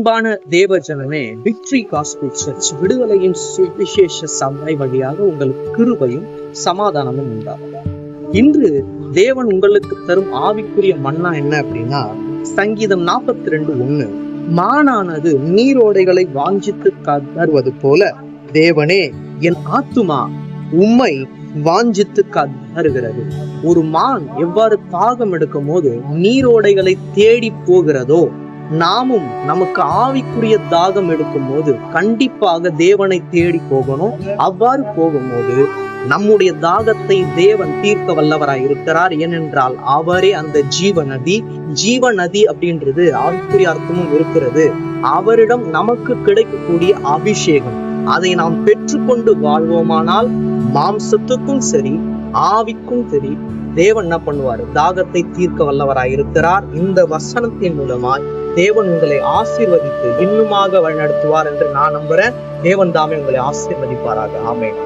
அன்பான தேவ ஜனமே விக்டரி காஸ்பிள் சர்ச் விடுதலையின் சுவிசேஷ சபை வழியாக உங்களுக்கு கிருபையும் சமாதானமும் உண்டாகும் இன்று தேவன் உங்களுக்கு தரும் ஆவிக்குரிய மன்னா என்ன அப்படின்னா சங்கீதம் நாற்பத்தி ரெண்டு ஒண்ணு மானானது நீரோடைகளை வாஞ்சித்து கதறுவது போல தேவனே என் ஆத்துமா உம்மை வாஞ்சித்து கதறுகிறது ஒரு மான் எவ்வாறு தாகம் எடுக்கும் போது நீரோடைகளை தேடி போகிறதோ நாமும் நமக்கு ஆவிக்குரிய தாகம் எடுக்கும் போது கண்டிப்பாக தேவனை தேடி போகணும். அவ்வாறு போகும்போது நம்முடைய தாகத்தை தேவன் தீர்க்க வல்லவராய் இருக்கிறார். ஏனென்றால் அவரே அந்த ஜீவ நதி ஜீவ நதி அப்படின்றது ஆவிக்குரிய அர்த்தமும் இருக்கிறது. அவரிடம் நமக்கு கிடைக்கக்கூடிய அபிஷேகம். அதை நாம் பெற்றுக்கொண்டு வாழ்வோமானால் மாம்சத்துக்கும் சரி ஆவிக்கும் சரி தேவன் என்ன பண்ணுவார்? தாகத்தை தீர்க்க வல்லவராய் இருக்கிறார். இந்த வசனத்தின் மூலமாய் தேவன் உங்களை ஆசீர்வதித்து இன்னுமாக வழிநடத்துவார் என்று நான் நம்புறேன். தேவன் தாமே உங்களை ஆசீர்வதிப்பாராக. ஆமேன்.